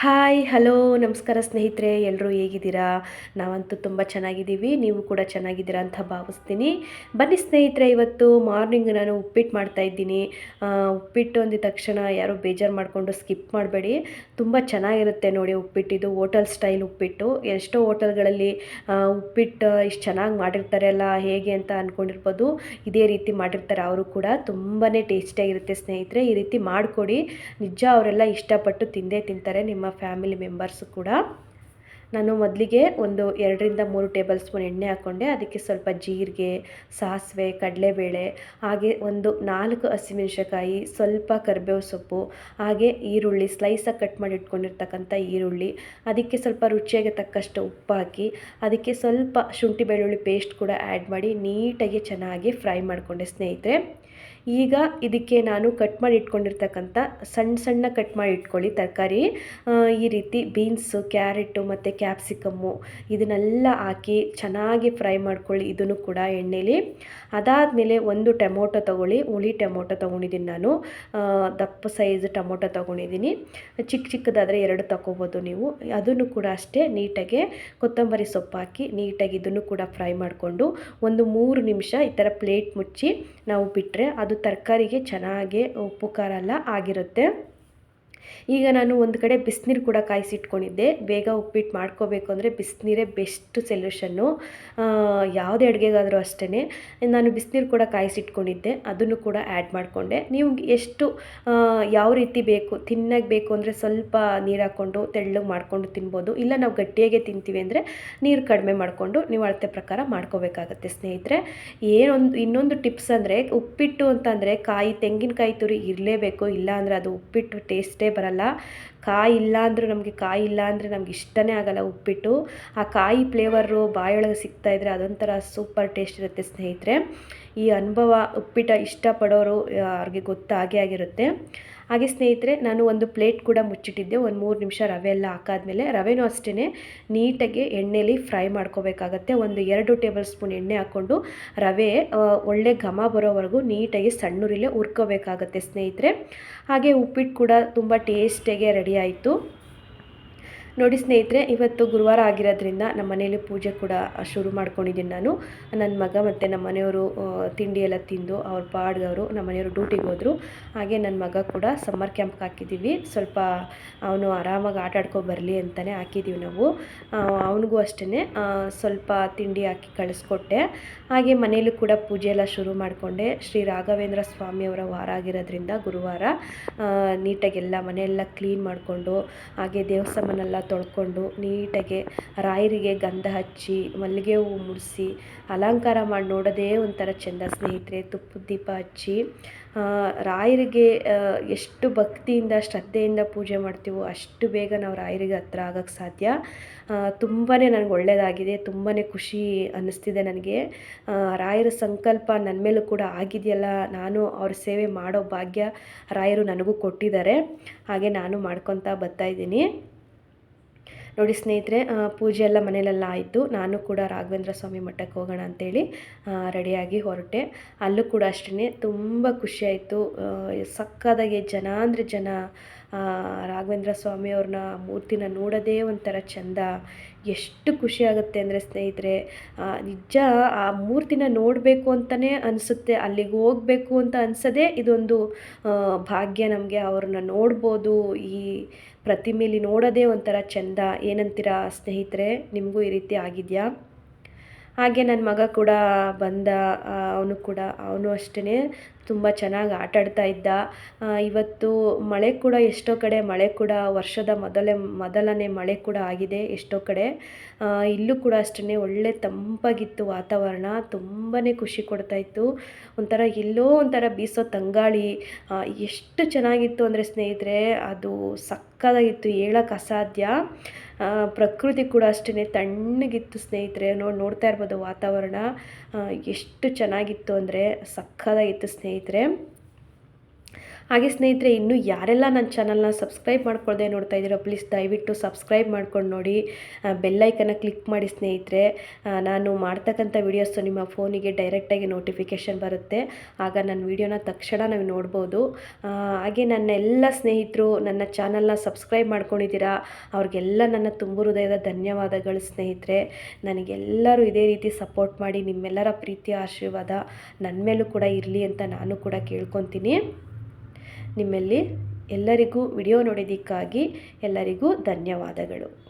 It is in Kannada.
ಹಾಯ್, ಹಲೋ, ನಮಸ್ಕಾರ ಸ್ನೇಹಿತರೆ ಎಲ್ಲರೂ ಹೇಗಿದ್ದೀರಾ? ನಾವಂತೂ ತುಂಬ ಚೆನ್ನಾಗಿದ್ದೀವಿ, ನೀವು ಕೂಡ ಚೆನ್ನಾಗಿದ್ದೀರಾ ಅಂತ ಭಾವಿಸ್ತೀನಿ. ಬನ್ನಿ ಸ್ನೇಹಿತರೆ, ಇವತ್ತು ಮಾರ್ನಿಂಗ್ ನಾನು ಉಪ್ಪಿಟ್ಟು ಮಾಡ್ತಾ ಇದ್ದೀನಿ. ಉಪ್ಪಿಟ್ಟು ಅಂದಿದ ತಕ್ಷಣ ಯಾರು ಬೇಜಾರು ಮಾಡಿಕೊಂಡು ಸ್ಕಿಪ್ ಮಾಡಬೇಡಿ. ತುಂಬ ಚೆನ್ನಾಗಿರುತ್ತೆ ನೋಡಿ ಉಪ್ಪಿಟ್ಟಿದು ಹೋಟೆಲ್ ಸ್ಟೈಲ್ ಉಪ್ಪಿಟ್ಟು. ಎಷ್ಟೋ ಹೋಟೆಲ್ಗಳಲ್ಲಿ ಉಪ್ಪಿಟ್ಟು ಇಷ್ಟು ಚೆನ್ನಾಗಿ ಮಾಡಿರ್ತಾರೆ ಅಲ್ಲ, ಹೇಗೆ ಅಂತ ಅಂದ್ಕೊಂಡಿರ್ಬೋದು ಇದೇ ರೀತಿ ಮಾಡಿರ್ತಾರೆ, ಅವರು ಕೂಡ. ತುಂಬಾ ಟೇಸ್ಟಿಯಾಗಿರುತ್ತೆ ಸ್ನೇಹಿತರೆ, ಈ ರೀತಿ ಮಾಡಿಕೊಡಿ. ನಿಜ, ಅವರೆಲ್ಲ ಇಷ್ಟಪಟ್ಟು ತಿಂದೇ ತಿಂತಾರೆ, ನಿಮ್ಮ ಫ್ಯಾಮಿಲಿ ಮೆಂಬರ್ಸ್ ಕೂಡ ನಾನು ಮೊದಲಿಗೆ ಒಂದು ಎರಡರಿಂದ ಮೂರು ಟೇಬಲ್ ಸ್ಪೂನ್ ಎಣ್ಣೆ ಹಾಕ್ಕೊಂಡೆ, ಅದಕ್ಕೆ ಸ್ವಲ್ಪ ಜೀರಿಗೆ, ಸಾಸಿವೆ, ಕಡಲೆಬೇಳೆ, ಹಾಗೆ ಒಂದು ನಾಲ್ಕು ಹಸಿಮೆಣಸಿನಕಾಯಿ, ಸ್ವಲ್ಪ ಕರಿಬೇವು ಸೊಪ್ಪು, ಹಾಗೆ ಈರುಳ್ಳಿ ಸ್ಲೈಸಾಗಿ ಕಟ್ ಮಾಡಿ ಇಟ್ಕೊಂಡಿರ್ತಕ್ಕಂಥ ಈರುಳ್ಳಿ, ಅದಕ್ಕೆ ಸ್ವಲ್ಪ ರುಚಿಯಾಗಿ ತಕ್ಕಷ್ಟು ಉಪ್ಪು ಹಾಕಿ, ಅದಕ್ಕೆ ಸ್ವಲ್ಪ ಶುಂಠಿ ಬೆಳ್ಳುಳ್ಳಿ ಪೇಸ್ಟ್ ಕೂಡ ಆ್ಯಡ್ ಮಾಡಿ ನೀಟಾಗಿ ಚೆನ್ನಾಗಿ ಫ್ರೈ ಮಾಡಿಕೊಂಡೆ ಸ್ನೇಹಿತರೆ. ಈಗ ಇದಕ್ಕೆ ನಾನು ಕಟ್ ಮಾಡಿ ಇಟ್ಕೊಂಡಿರ್ತಕ್ಕಂಥ ಸಣ್ಣ ಸಣ್ಣ ಕಟ್ ಮಾಡಿ ಇಟ್ಕೊಳ್ಳಿ ತರಕಾರಿ ಈ ರೀತಿ ಬೀನ್ಸು ಕ್ಯಾರೆಟು ಮತ್ತು ಕ್ಯಾಪ್ಸಿಕಮ್ಮು ಇದನ್ನೆಲ್ಲ ಹಾಕಿ ಚೆನ್ನಾಗಿ ಫ್ರೈ ಮಾಡ್ಕೊಳ್ಳಿ ಇದನ್ನು ಕೂಡ ಎಣ್ಣೆಲಿ. ಅದಾದಮೇಲೆ ಒಂದು ಟೊಮೊಟೊ ತೊಗೊಳ್ಳಿ, ಹುಳಿ ಟೊಮೊಟೊ ತೊಗೊಂಡಿದ್ದೀನಿ ನಾನು. ದಪ್ಪ ಸೈಜ್ ಟೊಮೊಟೊ ತೊಗೊಂಡಿದ್ದೀನಿ. ಚಿಕ್ಕ ಚಿಕ್ಕದಾದರೆ ಎರಡು ತಗೋಬೋದು ನೀವು. ಅದನ್ನು ಕೂಡ ಅಷ್ಟೇ ನೀಟಾಗಿ ಕೊತ್ತಂಬರಿ ಸೊಪ್ಪು ಹಾಕಿ ನೀಟಾಗಿ ಇದನ್ನು ಕೂಡ ಫ್ರೈ ಮಾಡಿಕೊಂಡು ಒಂದು ಮೂರು ನಿಮಿಷ ಈ ಥರ ಪ್ಲೇಟ್ ಮುಚ್ಚಿ ನಾವು ಬಿಟ್ಟರೆ ಅದು ತರಕಾರಿಗೆ ಚೆನ್ನಾಗಿ ಉಪ್ಪು ಖಾರ ಎಲ್ಲ ಆಗಿರುತ್ತೆ. ಈಗ ನಾನು ಒಂದು ಕಡೆ ಬಿಸಿನೀರು ಕೂಡ ಕಾಯಿಸಿಟ್ಕೊಂಡಿದ್ದೆ. ಬೇಗ ಉಪ್ಪಿಟ್ಟು ಮಾಡ್ಕೋಬೇಕು ಅಂದರೆ ಬಿಸಿನೀರೇ ಬೆಸ್ಟ್ ಸೊಲ್ಯೂಷನ್ನು. ಯಾವುದೇ ಅಡುಗೆಗಾದರೂ ಅಷ್ಟೇ ನಾನು ಬಿಸಿನೀರು ಕೂಡ ಕಾಯಿಸಿಟ್ಕೊಂಡಿದ್ದೆ. ಅದನ್ನು ಕೂಡ ಆ್ಯಡ್ ಮಾಡಿಕೊಂಡೆ. ನೀವು ಎಷ್ಟು ಯಾವ ರೀತಿ ಬೇಕು, ತಿನ್ನಾಗಿ ಬೇಕು ಅಂದರೆ ಸ್ವಲ್ಪ ನೀರು ಹಾಕ್ಕೊಂಡು, ತೆಳ್ಳಗೆ ಮಾಡಿಕೊಂಡು ತಿನ್ಬೋದು. ಇಲ್ಲ ನಾವು ಗಟ್ಟಿಯಾಗೆ ತಿಂತೀವಿ ಅಂದರೆ ನೀರು ಕಡಿಮೆ ಮಾಡಿಕೊಂಡು ನೀವು ಅಳತೆ ಪ್ರಕಾರ ಮಾಡ್ಕೋಬೇಕಾಗತ್ತೆ ಸ್ನೇಹಿತರೆ. ಏನೊಂದು, ಇನ್ನೊಂದು ಟಿಪ್ಸ್ ಅಂದರೆ ಉಪ್ಪಿಟ್ಟು ಅಂತಂದರೆ ಕಾಯಿ, ತೆಂಗಿನಕಾಯಿ ತುರಿ ಇರಲೇಬೇಕು. ಇಲ್ಲ ಅಂದರೆ ಅದು ಉಪ್ಪಿಟ್ಟು ಟೇಸ್ಟೇ ಬರಲ್ಲ. ಕಾಯಿ ಇಲ್ಲ ಅಂದರೂ ನಮಗೆ ಕಾಯಿ ಇಲ್ಲ ಅಂದರೆ ನಮ್ಗೆ ಇಷ್ಟನೇ ಆಗಲ್ಲ ಉಪ್ಪಿಟ್ಟು. ಆ ಕಾಯಿ ಫ್ಲೇವರು ಬಾಯೊಳಗೆ ಸಿಗ್ತಾಯಿದ್ರೆ ಅದೊಂಥರ ಸೂಪರ್ ಟೇಸ್ಟ್ ಇರುತ್ತೆ ಸ್ನೇಹಿತರೆ. ಈ ಅನುಭವ ಉಪ್ಪಿಟ್ಟು ಇಷ್ಟಪಡೋರು ಅವ್ರಿಗೆ ಗೊತ್ತಾಗೇ ಆಗಿರುತ್ತೆ. ಹಾಗೆ ಸ್ನೇಹಿತರೆ, ನಾನು ಒಂದು ಪ್ಲೇಟ್ ಕೂಡ ಮುಚ್ಚಿಟ್ಟಿದ್ದೆ. ಒಂದು ಮೂರು ನಿಮಿಷ ರವೆ ಎಲ್ಲ ಹಾಕಾದ್ಮೇಲೆ ರವೆನೂ ಅಷ್ಟೇ ನೀಟಾಗಿ ಎಣ್ಣೆಲಿ ಫ್ರೈ ಮಾಡ್ಕೋಬೇಕಾಗತ್ತೆ. ಒಂದು ಎರಡು ಟೇಬಲ್ ಸ್ಪೂನ್ ಎಣ್ಣೆ ಹಾಕ್ಕೊಂಡು ರವೆ ಒಳ್ಳೆ ಘಮ ಬರೋವರೆಗೂ ನೀಟಾಗಿ ಸಣ್ಣೂರಿಲೇ ಹುರ್ಕೋಬೇಕಾಗತ್ತೆ ಸ್ನೇಹಿತರೆ. ಹಾಗೆ ಉಪ್ಪಿಟ್ಟು ಕೂಡ ತುಂಬ ಟೇಸ್ಟಿಗೆ ರೆಡಿ ಆಯಿತು. ನೋಡಿ ಸ್ನೇಹಿತರೆ, ಇವತ್ತು ಗುರುವಾರ ಆಗಿರೋದ್ರಿಂದ ನಮ್ಮ ಮನೇಲಿ ಪೂಜೆ ಕೂಡ ಶುರು ಮಾಡ್ಕೊಂಡಿದ್ದೀನಿ ನಾನು. ನನ್ನ ಮಗ ಮತ್ತು ನಮ್ಮ ಮನೆಯವರು ತಿಂಡಿ ಎಲ್ಲ ತಿಂದು ಅವ್ರ ಪಾಡ್ಗೆ ನಮ್ಮ ಮನೆಯವರು ಡ್ಯೂಟಿಗೆ ಹೋದರು. ಹಾಗೆ ನನ್ನ ಮಗ ಕೂಡ ಸಮ್ಮರ್ ಕ್ಯಾಂಪ್ಗೆ ಹಾಕಿದ್ದೀವಿ. ಸ್ವಲ್ಪ ಅವನು ಆರಾಮಾಗಿ ಆಟ ಆಡ್ಕೊ ಬರಲಿ ಅಂತಲೇ ಹಾಕಿದ್ದೀವಿ ನಾವು. ಅವನಿಗೂ ಅಷ್ಟೇ ಸ್ವಲ್ಪ ತಿಂಡಿ ಹಾಕಿ ಕಳಿಸ್ಕೊಟ್ಟೆ. ಹಾಗೆ ಮನೆಯಲ್ಲೂ ಕೂಡ ಪೂಜೆ ಎಲ್ಲ ಶುರು ಮಾಡಿಕೊಂಡೆ. ಶ್ರೀ ರಾಘವೇಂದ್ರ ಸ್ವಾಮಿಯವರ ವಾರ ಆಗಿರೋದ್ರಿಂದ ಗುರುವಾರ ನೀಟಾಗಿ ಎಲ್ಲ ಮನೆಯೆಲ್ಲ ಕ್ಲೀನ್ ಮಾಡಿಕೊಂಡು, ಹಾಗೆ ದೇವಸ್ಥಾನನೆಲ್ಲ ತೊಳ್ಕೊಂಡು ನೀಟಾಗಿ ರಾಯರಿಗೆ ಗಂಧ ಹಚ್ಚಿ, ಮಲ್ಲಿಗೆ ಹೂವು ಮುಡಿಸಿ, ಅಲಂಕಾರ ಮಾಡಿ ನೋಡೋದೇ ಒಂಥರ ಚೆಂದ ಸ್ನೇಹಿತರೆ. ತುಪ್ಪದ ದೀಪ ಹಚ್ಚಿ ರಾಯರಿಗೆ ಎಷ್ಟು ಭಕ್ತಿಯಿಂದ, ಶ್ರದ್ಧೆಯಿಂದ ಪೂಜೆ ಮಾಡ್ತೀವೋ ಅಷ್ಟು ಬೇಗ ನಾವು ರಾಯರಿಗೆ ಹತ್ರ ಆಗೋಕ್ಕೆ ಸಾಧ್ಯ. ತುಂಬಾ ನನಗೆ ಒಳ್ಳೆಯದಾಗಿದೆ ತುಂಬಾ ಖುಷಿ ಅನ್ನಿಸ್ತಿದೆ ನನಗೆ. ರಾಯರ ಸಂಕಲ್ಪ ನನ್ನ ಮೇಲೂ ಕೂಡ ಆಗಿದೆಯಲ್ಲ, ನಾನು ಅವ್ರ ಸೇವೆ ಮಾಡೋ ಭಾಗ್ಯ ರಾಯರು ನನಗೂ ಕೊಟ್ಟಿದ್ದಾರೆ. ಹಾಗೆ ನಾನು ಮಾಡ್ಕೊತಾ ಬರ್ತಾಯಿದ್ದೀನಿ ನೋಡಿ ಸ್ನೇಹಿತರೆ ಪೂಜೆ ಎಲ್ಲ ಮನೇಲೆಲ್ಲ ಆಯಿತು. ನಾನು ಕೂಡ ರಾಘವೇಂದ್ರ ಸ್ವಾಮಿ ಮಠಕ್ಕೆ ಹೋಗೋಣ ಅಂತೇಳಿ ರೆಡಿಯಾಗಿ ಹೊರಟೆ. ಅಲ್ಲೂ ಕೂಡ ಅಷ್ಟೇ ತುಂಬ ಖುಷಿಯಾಯಿತು ಸಕ್ಕದಾಗೆ ಜನ ಅಂದರೆ ಜನ ರಾಘವೇಂದ್ರ ಸ್ವಾಮಿ ಅವ್ರನ್ನ ಮೂರ್ತಿನ ನೋಡೋದೇ ಒಂಥರ ಚೆಂದ. ಎಷ್ಟು ಖುಷಿ ಆಗುತ್ತೆ ಅಂದರೆ ಸ್ನೇಹಿತರೆ ನಿಜ ಆ ಮೂರ್ತಿನ ನೋಡಬೇಕು ಅಂತಲೇ ಅನಿಸುತ್ತೆ. ಅಲ್ಲಿಗೆ ಹೋಗಬೇಕು ಅಂತ ಅನಿಸೋದೇ ಇದೊಂದು ಭಾಗ್ಯ ನಮಗೆ. ಅವ್ರನ್ನ ನೋಡ್ಬೋದು, ಈ ಪ್ರತಿಮೆಯಲ್ಲಿ ನೋಡೋದೇ ಒಂಥರ ಚೆಂದ. ಏನಂತೀರಾ ಸ್ನೇಹಿತರೆ, ನಿಮಗೂ ಈ ರೀತಿ ಆಗಿದೆಯಾ? ಹಾಗೆ ನನ್ನ ಮಗ ಕೂಡ ಬಂದ ಅವನು ಕೂಡ, ಅವನು ಅಷ್ಟೇ ತುಂಬ ಚೆನ್ನಾಗಿ ಆಟಾಡ್ತಾ ಇದ್ದ. ಇವತ್ತು ಮಳೆ ಕೂಡ ಎಷ್ಟೋ ಕಡೆ, ಮಳೆ ಕೂಡ ವರ್ಷದ ಮೊದಲೇ, ಮೊದಲನೇ ಮಳೆ ಕೂಡ ಆಗಿದೆ ಎಷ್ಟೋ ಕಡೆ. ಇಲ್ಲೂ ಕೂಡ ಅಷ್ಟೇ ಒಳ್ಳೆ ತಂಪಾಗಿತ್ತು ವಾತಾವರಣ ತುಂಬಾ ಖುಷಿ ಕೊಡ್ತಾಯಿತ್ತು ಒಂಥರ ಎಲ್ಲೋ ಒಂಥರ ಬೀಸೋ ತಂಗಾಳಿ ಎಷ್ಟು ಚೆನ್ನಾಗಿತ್ತು ಅಂದರೆ ಸ್ನೇಹಿತರೆ, ಅದು ಸಕ್ಕದಾಗಿತ್ತು ಹೇಳಕ್ಕೆ ಅಸಾಧ್ಯ. ಪ್ರಕೃತಿ ಕೂಡ ಅಷ್ಟೇ ತಣ್ಣಗಿತ್ತು ಸ್ನೇಹಿತರೆ ನೋಡಿ ನೋಡ್ತಾ ಇರ್ಬೋದು ವಾತಾವರಣ. ಎಷ್ಟು ಚೆನ್ನಾಗಿತ್ತು ಅಂದರೆ ಸಕ್ಕದಾಗಿತ್ತು ಸ್ನೇಹಿತರೆ. ಸ್ನೇಹಿತರೆ ಹಾಗೆ ಸ್ನೇಹಿತರೆ, ಇನ್ನೂ ಯಾರೆಲ್ಲ ನನ್ನ ಚಾನಲ್ನ ಸಬ್ಸ್ಕ್ರೈಬ್ ಮಾಡ್ಕೊಳ್ದೆ ನೋಡ್ತಾ ಇದ್ದೀರೋ, ಪ್ಲೀಸ್ ದಯವಿಟ್ಟು ಸಬ್ಸ್ಕ್ರೈಬ್ ಮಾಡ್ಕೊಂಡು ನೋಡಿ. ಬೆಲ್ಲೈಕನ್ನ ಕ್ಲಿಕ್ ಮಾಡಿ ಸ್ನೇಹಿತರೆ. ನಾನು ಮಾಡ್ತಕ್ಕಂಥ ವೀಡಿಯೋಸು ನಿಮ್ಮ ಫೋನಿಗೆ ಡೈರೆಕ್ಟಾಗಿ ನೋಟಿಫಿಕೇಷನ್ ಬರುತ್ತೆ. ಆಗ ನನ್ನ ವಿಡಿಯೋನ ತಕ್ಷಣ ನಾವು ನೋಡ್ಬೋದು. ಹಾಗೆ ನನ್ನ ಎಲ್ಲ ಸ್ನೇಹಿತರು ನನ್ನ ಚಾನಲ್ನ ಸಬ್ಸ್ಕ್ರೈಬ್ ಮಾಡ್ಕೊಂಡಿದ್ದೀರಾ, ಅವ್ರಿಗೆಲ್ಲ ನನ್ನ ತುಂಬು ಹೃದಯದ ಧನ್ಯವಾದಗಳು ಸ್ನೇಹಿತರೆ. ನನಗೆಲ್ಲರೂ ಇದೇ ರೀತಿ ಸಪೋರ್ಟ್ ಮಾಡಿ, ನಿಮ್ಮೆಲ್ಲರ ಪ್ರೀತಿಯ ಆಶೀರ್ವಾದ ನನ್ನ ಮೇಲೂ ಕೂಡ ಇರಲಿ ಅಂತ ನಾನು ಕೂಡ ಕೇಳ್ಕೊತೀನಿ. ನಿಮ್ಮಲ್ಲಿ ಎಲ್ಲರಿಗೂ ವಿಡಿಯೋ ನೋಡಿದ್ದಕ್ಕಾಗಿ ಎಲ್ಲರಿಗೂ ಧನ್ಯವಾದಗಳು.